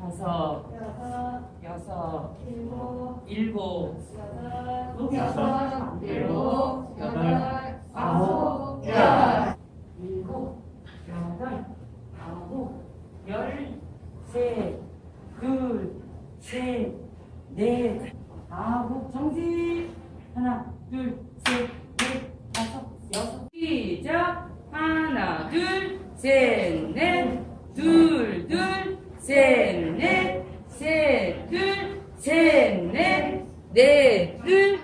다섯, 다섯, 여섯, 일곱, 일곱, 여덟, 아홉, 열. 일곱, 여덟, 아홉, 열, 셋, 둘, 셋, 넷, 아홉, 정지. 하나, 둘, 셋, 넷, 다섯, 여섯. 시작. 하나, 둘, 셋, 넷, sene, sekül, sene, devül,